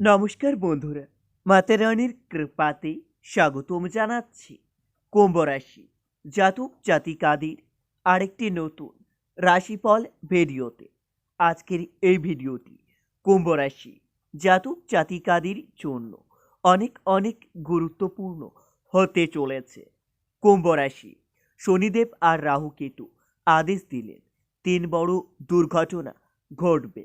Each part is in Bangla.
নমস্কার বন্ধুরা, মাতা রানীর কৃপাতে স্বাগতম জানাচ্ছি। কুম্ভ রাশি জাতক জাতিকাদের আরেকটি নতুন রাশিফল ভিডিওতে। আজকের এই ভিডিওটি কুম্ভ রাশি জাতক জাতিকাদের জন্য অনেক অনেক গুরুত্বপূর্ণ হতে চলেছে। কুম্ভ রাশি শনিদেব আর রাহু রাহুকেতু আদেশ দিলেন, তিন বড় দুর্ঘটনা ঘটবে।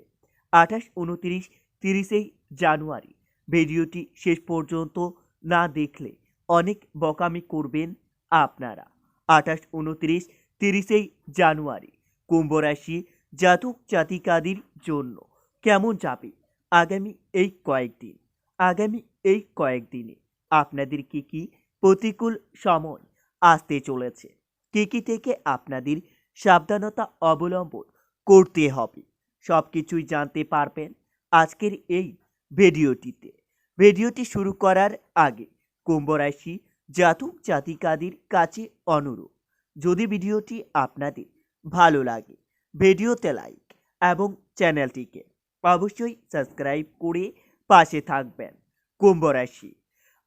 আঠাশ, উনত্রিশ তিরিশেই জানুয়ারি। ভিডিওটি শেষ পর্যন্ত না দেখলে অনেক বকামি করবেন আপনারা। আঠাশ, উনত্রিশ তিরিশেই জানুয়ারি, কুম্ভ রাশি জাতক জাতিকাদের জন্য কেমন যাবে আগামী এই কয়েকদিন? আগামী এই কয়েকদিনে আপনাদের কি কি প্রতিকূল সময় আসতে চলেছে? কি কি থেকে আপনাদের সাবধানতা অবলম্বন করতে হবে? সব কিছুই জানতে পারবেন আজকের এই ভিডিওটিতে। ভিডিওটি শুরু করার আগে কুম্ভ রাশি জাতক জাতিকাদের কাছে অনুরোধ যদি ভিডিওটি আপনাদের ভালো লাগে, ভিডিওতে লাইক এবং চ্যানেলটিকে অবশ্যই সাবস্ক্রাইব করে পাশে থাকবেন। কুম্ভ রাশি,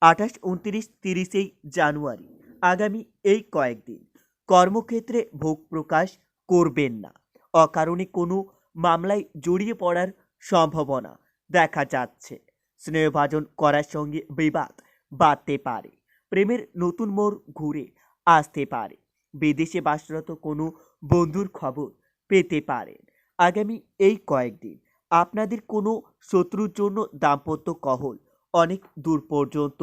আঠাশ, উনত্রিশ তিরিশেই জানুয়ারি আগামী এই কয়েকদিন কর্মক্ষেত্রে ভোগ প্রকাশ করবেন না। অকারণে কোনো মামলায় জড়িয়ে পড়ার সম্ভাবনা দেখা যাচ্ছে। স্নেহভাজন করার সঙ্গে বিবাদ বাড়তে পারে। প্রেমের নতুন মোড় ঘুরে আসতে পারে। বিদেশে বাসরত কোনো বন্ধুর খবর পেতে পারেন। আগামী এই কয়েকদিন আপনাদের কোনো শত্রুর জন্য দাম্পত্য কহল অনেক দূর পর্যন্ত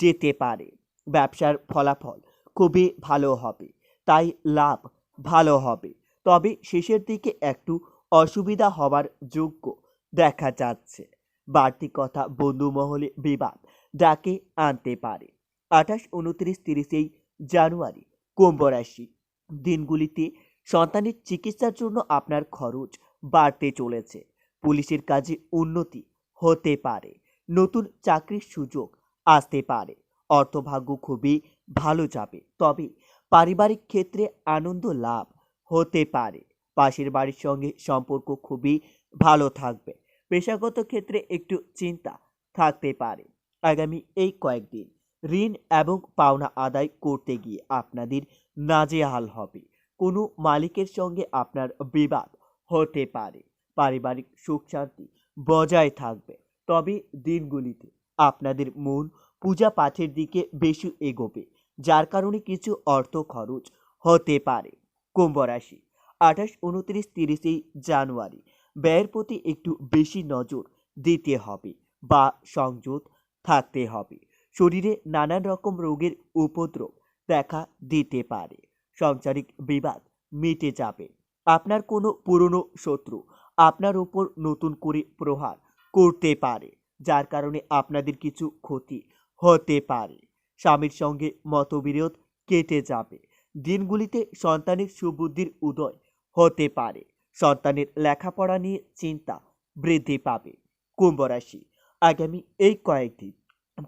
যেতে পারে। ব্যবসার ফলাফল খুবই ভালো হবে, তাই লাভ ভালো হবে। তবে শেষের দিকে একটু অসুবিধা হওয়ার যোগ্য দেখা যাচ্ছে। বাড়তি কথা বন্ধু মহলে বিবাদ ডাকে আনতে পারে। আঠাশ, উনত্রিশ তিরিশেই জানুয়ারি কুম্ভ রাশি। দিনগুলিতে সন্তানের চিকিৎসার জন্য আপনার খরচ বাড়তে চলেছে। পুলিশের কাজে উন্নতি হতে পারে। নতুন চাকরির সুযোগ আসতে পারে। অর্থভাগ্য খুবই ভালো যাবে। তবে পারিবারিক ক্ষেত্রে আনন্দ লাভ হতে পারে। পাশের বাড়ির সঙ্গে সম্পর্ক খুবই ভালো থাকবে। পেশাগত ক্ষেত্রে একটু চিন্তা থাকতে পারে। আগামী এই কয়েকদিন ঋণ এবং পাওনা আদায় করতে গিয়ে আপনাদের নাজেহাল হবে। কোনো মালিকের সঙ্গে আপনার বিবাদ হতে পারে। পারিবারিক সুখ শান্তি বজায় থাকবে। তবে দিনগুলিতে আপনাদের মন পূজা পাঠের দিকে বেশি এগোবে, যার কারণে কিছু অর্থ খরচ হতে পারে। কুম্ভ রাশি আঠাশ, উনত্রিশ তিরিশেই জানুয়ারি ব্যয়ের প্রতি একটু বেশি নজর দিতে হবে বা সংযত থাকতে হবে। শরীরে নানান রকম রোগের উপদ্রব দেখা দিতে পারে। সাংসারিক বিবাদ মিটে যাবে। আপনার কোনো পুরনো শত্রু আপনার উপর নতুন করে প্রহার করতে পারে, যার কারণে আপনাদের কিছু ক্ষতি হতে পারে। স্বামীর সঙ্গে মতবিরোধ কেটে যাবে। দিনগুলিতে সন্তানের সুবুদ্ধির উদয় হতে পারে। সন্তানের লেখাপড়া নিয়ে চিন্তা বৃদ্ধি পাবে। কুম্ভ রাশি, আগামী এই কয়েকদিন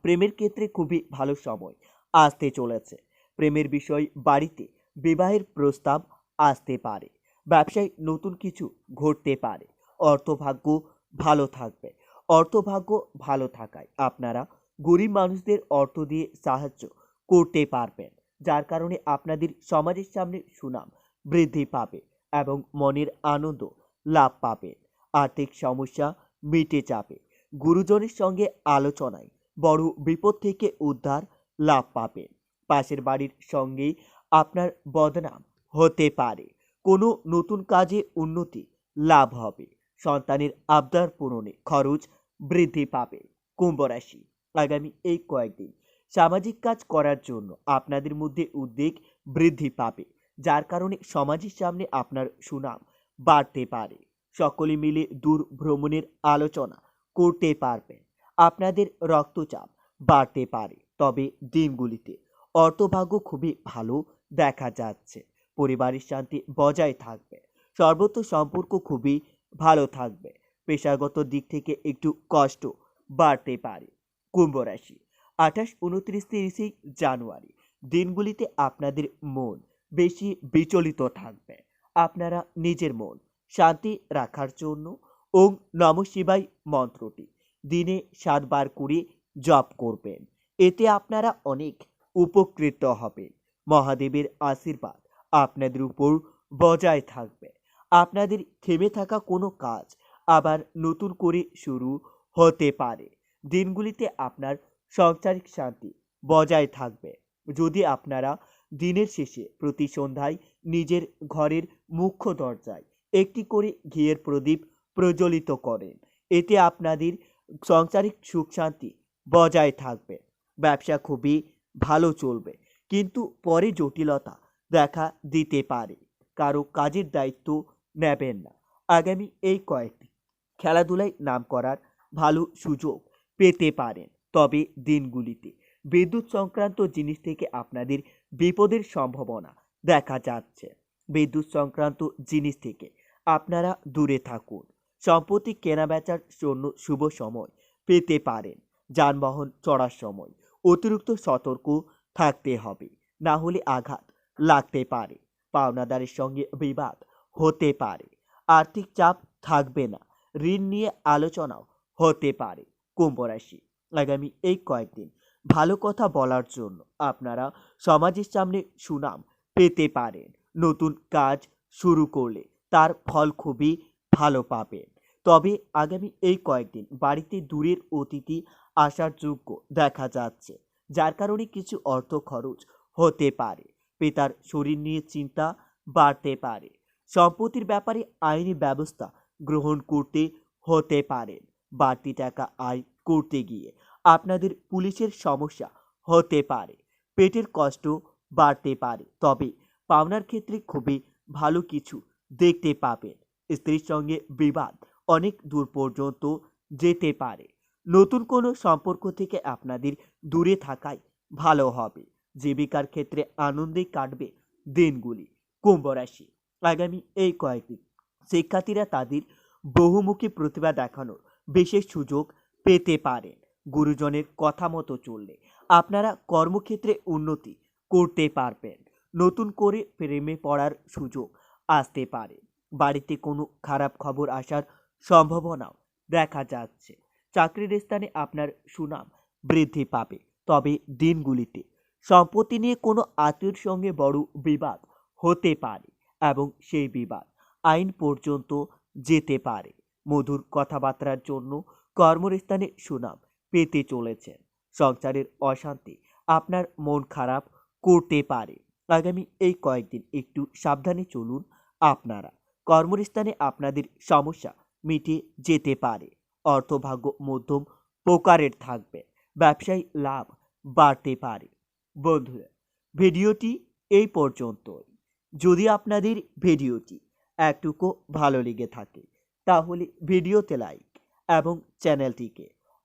প্রেমের ক্ষেত্রে খুবই ভালো সময় আসতে চলেছে। প্রেমের বিষয় বাড়িতে বিবাহের প্রস্তাব আসতে পারে। ব্যবসায় নতুন কিছু ঘটতে পারে। অর্থভাগ্য ভালো থাকবে। অর্থভাগ্য ভালো থাকায় আপনারা গরিব মানুষদের অর্থ দিয়ে সাহায্য করতে পারবেন, যার কারণে আপনাদের সমাজের সামনে সুনাম বৃদ্ধি পাবে। এবং মনের আনন্দ লাভ পাবেন আর্থিক সমস্যা মিটে যাবে। গুরুজনের সঙ্গে আলোচনায় বড় বিপদ থেকে উদ্ধার লাভ পাবেন পাশের বাড়ির সঙ্গে আপনার বদনাম হতে পারে। কোনো নতুন কাজে উন্নতি লাভ হবে। সন্তানের আবদার পূরণে খরচ বৃদ্ধি পাবে। কুম্ভ রাশি আগামী এই কয়েকদিন সামাজিক কাজ করার জন্য আপনাদের মধ্যে উদ্বেগ বৃদ্ধি পাবে। যার কারণে সমাজের সামনে আপনার সুনাম বাড়তে পারে। সকলে মিলে দূর ভ্রমণের আলোচনা করতে পারবেন আপনাদের রক্তচাপ বাড়তে পারে। তবে দিনগুলিতে অর্থভাগ্য খুবই ভালো দেখা যাচ্ছে। পরিবারের শান্তি বজায় থাকবে। সর্বত্র সম্পর্ক খুবই ভালো থাকবে। পেশাগত দিক থেকে একটু কষ্ট বাড়তে পারে। কুম্ভ রাশি, আঠাশ, উনত্রিশ, তিরিশে জানুয়ারি। দিনগুলিতে আপনাদের মন বেশি বিচলিত থাকবে। আপনারা নিজের মন শান্তি রাখার জন্য ওং নম শিবাই মন্ত্রটি দিনে সাতবার করে জপ করবেন। এতে আপনারা অনেক উপকৃত হবেন। মহাদেবের আশীর্বাদ আপনাদের উপর বজায় থাকবে। আপনাদের থেমে থাকা কোনো কাজ আবার নতুন করে শুরু হতে পারে। দিনগুলিতে আপনার সংসারিক শান্তি বজায় থাকবে। যদি আপনারা দিনের শেষে প্রতি সন্ধ্যায় নিজের ঘরের মুখ্য দরজায় একটি করে ঘিয়ের প্রদীপ প্রজ্বলিত করেন। এতে আপনাদের সংসারিক সুখ শান্তি বজায় থাকবে, ব্যবসা খুবই ভালো চলবে, কিন্তু পরে জটিলতা দেখা দিতে পারে, কারও কাজের দায়িত্ব নেবেন না। আগামী এই কয়েকদিন খেলাধুলায় নাম করার ভালো সুযোগ পেতে পারেন। তবে দিনগুলিতে বিদ্যুৎ সংক্রান্ত জিনিস থেকে আপনাদের বিপদের সম্ভাবনা দেখা যাচ্ছে। বিদ্যুৎ সংক্রান্ত জিনিস থেকে আপনারা দূরে থাকুন। সম্পত্তি কেনাবেচার জন্য শুভ সময় পেতে পারেন। যানবাহন চড়ার সময় অতিরিক্ত সতর্ক থাকতে হবে। না হলে আঘাত লাগতে পারে। পাওনাদারের সঙ্গে বিবাদ হতে পারে। আর্থিক চাপ থাকবে না। ঋণ নিয়ে আলোচনাও হতে পারে। কুম্ভ রাশি। আগামী এই কয়েকদিন ভালো কথা বলার জন্য আপনারা সমাজের সামনে সুনাম পেতে পারেন। নতুন কাজ শুরু করলে তার ফল খুবই ভালো পাবেন। তবে আগামী এই কয়েকদিন বাড়িতে দূরের অতিথি আসার যোগ্য দেখা যাচ্ছে, যার কারণে কিছু অর্থ খরচ হতে পারে। পিতার শরীর নিয়ে চিন্তা বাড়তে পারে। সম্পত্তির ব্যাপারে আইনি ব্যবস্থা গ্রহণ করতে হতে পারেন বাড়তি টাকা আয় করতে গিয়ে আপনাদের পুলিশের সমস্যা হতে পারে। পেটের কষ্ট বাড়তে পারে। তবে পাওনার ক্ষেত্রে খুবই ভালো কিছু দেখতে পাবেন। স্ত্রীর সঙ্গে বিবাদ অনেক দূর পর্যন্ত যেতে পারে। নতুন কোনো সম্পর্ক থেকে আপনাদের দূরে থাকাই ভালো হবে। জীবিকার ক্ষেত্রে আনন্দে কাটবে দিনগুলি। কুম্ভ রাশি। আগামী এই কয়েকদিন শিক্ষার্থীরা তাদের বহুমুখী প্রতিভা দেখানোর বিশেষ সুযোগ পেতে পারেন। গুরুজনের কথা মতো চললে আপনারা কর্মক্ষেত্রে উন্নতি করতে পারবেন। নতুন করে প্রেমে পড়ার সুযোগ আসতে পারে। বাড়িতে কোনো খারাপ খবর আসার সম্ভাবনাও দেখা যাচ্ছে। চাকরির স্থানে আপনার সুনাম বৃদ্ধি পাবে। তবে দিনগুলিতে সম্পত্তি নিয়ে কোনো আত্মীয়র সঙ্গে বড় বিবাদ হতে পারে এবং সেই বিবাদ আইন পর্যন্ত যেতে পারে। মধুর কথাবার্তার জন্য কর্মস্থানে সুনাম পেতে চলেছেন। সংসারের অশান্তি আপনার মন খারাপ করতে পারে। আগামী এই কয়েকদিন একটু সাবধানে চলুন আপনারা। কর্মস্থানে আপনাদের সমস্যা মিটে যেতে পারে। অর্থভাগ্য মধ্যম প্রকারের থাকবে। ব্যবসায়ী লাভ বাড়তে পারে। বন্ধুরা, ভিডিওটি এই পর্যন্তই। যদি আপনাদের ভিডিওটি একটুকু ভালো লেগে থাকে, তাহলে ভিডিওতে লাইক এবং চ্যানেলটিকে